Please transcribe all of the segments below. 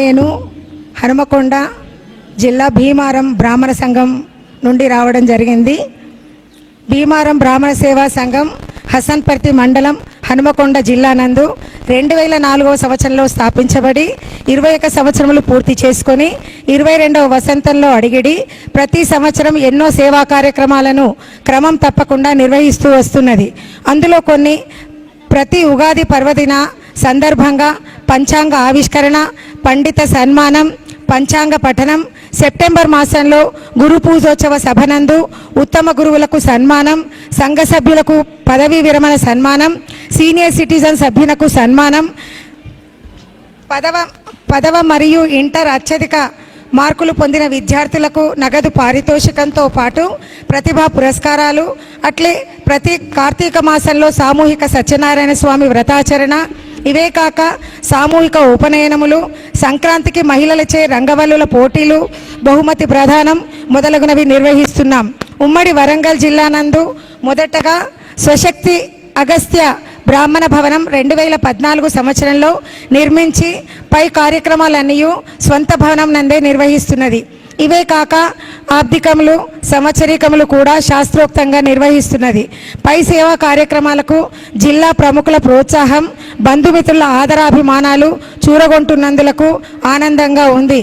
నేను హనుమకొండ జిల్లా భీమారం బ్రాహ్మణ సంఘం నుండి రావడం జరిగింది. భీమారం బ్రాహ్మణ సేవా సంఘం హసన్పర్తి మండలం హనుమకొండ జిల్లా నందు రెండు వేల నాలుగవ సంవత్సరంలో స్థాపించబడి ఇరవై ఒక సంవత్సరములు పూర్తి చేసుకొని ఇరవై రెండవ వసంతంలో అడిగిడి ప్రతి సంవత్సరం ఎన్నో సేవా కార్యక్రమాలను క్రమం తప్పకుండా నిర్వహిస్తూ వస్తున్నది. అందులో కొన్ని ప్రతి ఉగాది పర్వదిన సందర్భంగా పంచాంగ ఆవిష్కరణ పండిత సన్మానం పంచాంగ పఠనం సెప్టెంబర్ మాసంలో గురు పూజోత్సవ సభనందు ఉత్తమ గురువులకు సన్మానం సంఘ సభ్యులకు పదవీ విరమణ సన్మానం సీనియర్ సిటిజన్ సభ్యులకు సన్మానం పదవ పదవ మరియు ఇంటర్ అత్యధిక మార్కులు పొందిన విద్యార్థులకు నగదు పారితోషికంతో పాటు ప్రతిభా పురస్కారాలు అట్లే ప్రతి కార్తీక మాసంలో సామూహిక సత్యనారాయణ స్వామి వ్రతాచరణ ఇవే కాక సామూహిక ఉపనయనములు సంక్రాంతికి మహిళలచే రంగవల్లుల పోటీలు బహుమతి ప్రధానం మొదలగునవి నిర్వహిస్తున్నాం. ఉమ్మడి వరంగల్ జిల్లా నందు మొదటగా స్వశక్తి అగస్త్య బ్రాహ్మణ భవనం రెండు వేల పద్నాలుగు సంవత్సరంలో నిర్మించి పై కార్యక్రమాలన్నీ స్వంత భవనం నందే నిర్వహిస్తున్నది. ఇవే కాక ఆబ్దికములు సంవత్సరికములు కూడా శాస్త్రోక్తంగా నిర్వహిస్తున్నది. పై సేవా కార్యక్రమాలకు జిల్లా ప్రముఖుల ప్రోత్సాహం బంధుమిత్రుల ఆదరాభిమానాలు చూరగొంటున్నందులకు ఆనందంగా ఉంది.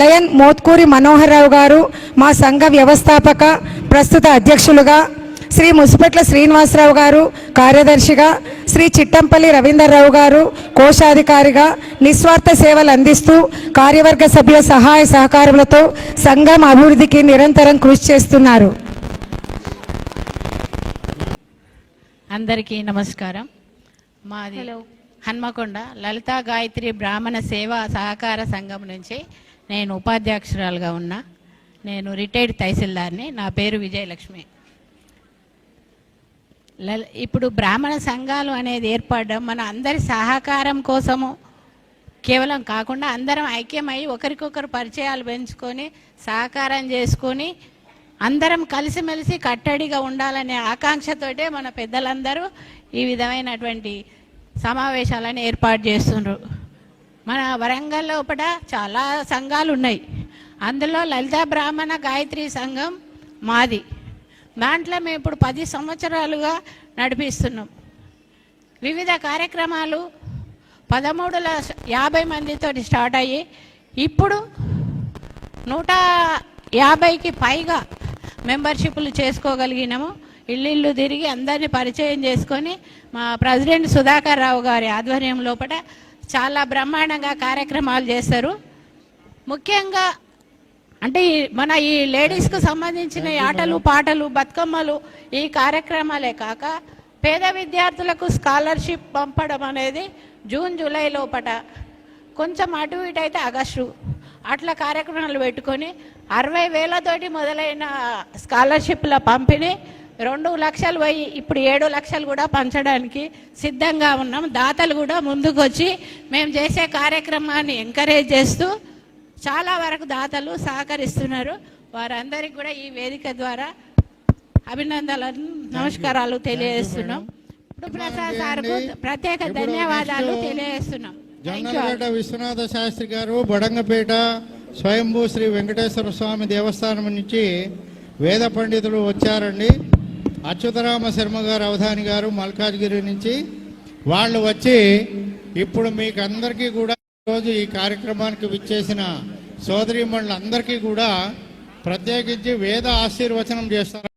లయన్ మోత్కూరి మనోహర్ రావు గారు మా సంఘ వ్యవస్థాపక ప్రస్తుత అధ్యక్షులుగా శ్రీ ముసిపెట్ల శ్రీనివాసరావు గారు కార్యదర్శిగా శ్రీ చిట్టంపల్లి రవీందర్రావు గారు కోశాధికారిగా నిస్వార్థ సేవలు అందిస్తూ కార్యవర్గ సభ్యుల సహాయ సహకారములతో సంఘం అభివృద్ధికి నిరంతరం కృషి చేస్తున్నారు. అందరికీ నమస్కారం. మాది హన్మకొండ లలితా గాయత్రి బ్రాహ్మణ సేవా సహకార సంఘం నుంచి నేను ఉపాధ్యక్షురాలుగా ఉన్నా. నేను రిటైర్డ్ తహసీల్దార్ని. నా పేరు విజయలక్ష్మి. ఇప్పుడు బ్రాహ్మణ సంఘాలు అనేది ఏర్పడడం మన అందరి సహకారం కోసము కేవలం కాకుండా అందరం ఐక్యమై ఒకరికొకరు పరిచయాలు పెంచుకొని సహకారం చేసుకొని అందరం కలిసిమెలిసి కట్టడిగా ఉండాలనే ఆకాంక్షతోటే మన పెద్దలందరూ ఈ విధమైనటువంటి సమావేశాలను ఏర్పాటు చేస్తున్నారు మన వరంగల్ లోపల చాలా సంఘాలు ఉన్నాయి అందులో లలితా బ్రాహ్మణ గాయత్రి సంఘం మాది. దాంట్లో మేము ఇప్పుడు పది సంవత్సరాలుగా నడిపిస్తున్నాం. వివిధ కార్యక్రమాలు పదమూడు లక్ష యాభై మందితో స్టార్ట్ అయ్యి ఇప్పుడు నూట యాభైకి పైగా మెంబర్షిప్లు చేసుకోగలిగినాము. ఇల్లు తిరిగి అందరినీ పరిచయం చేసుకొని మా ప్రెసిడెంట్ సుధాకర్ రావు గారి ఆధ్వర్యం లోపల చాలా బ్రహ్మాండంగా కార్యక్రమాలు చేస్తారు. ముఖ్యంగా అంటే ఈ మన ఈ లేడీస్కు సంబంధించిన ఆటలు పాటలు బతుకమ్మలు ఈ కార్యక్రమాలే కాక పేద విద్యార్థులకు స్కాలర్షిప్ పంపడం అనేది జూన్ జూలై లోపట. కొంచెం అటు ఇటు అయితే ఆగస్టు. అట్లా కార్యక్రమాలు పెట్టుకొని అరవై వేలతోటి మొదలైన స్కాలర్షిప్ల పంపిణీ రెండు లక్షలు పోయి ఇప్పుడు ఏడు లక్షలు కూడా పంచడానికి సిద్ధంగా ఉన్నాం. దాతలు కూడా ముందుకు వచ్చి మేము చేసే కార్యక్రమాన్ని ఎంకరేజ్ చేస్తూ చాలా వరకు దాతలు సహకరిస్తున్నారు. వారందరికీ కూడా ఈ వేదిక ద్వారా అభినందనలు నమస్కారాలు తెలియజేస్తున్నాం. ఇప్పుడు ప్రసాద్ సార్కు ప్రత్యేక ధన్యవాదాలు తెలియజేస్తున్నాం. జొన్నలగడ్డ విశ్వనాథ శాస్త్రి గారు బొడంగపేట స్వయంభూ శ్రీ వెంకటేశ్వర స్వామి దేవస్థానం నుంచి వేద పండితులు వచ్చారండి. అచ్యుతరామ శర్మ గారు అవధాని గారు మల్కాజ్గిరి నుంచి వాళ్ళు వచ్చి ఇప్పుడు మీకు అందరికీ కూడా ఈరోజు ఈ కార్యక్రమానికి విచ్చేసిన సోదరీమణులందరికీ కూడా ప్రత్యేకించి వేద ఆశీర్వచనం చేస్తారు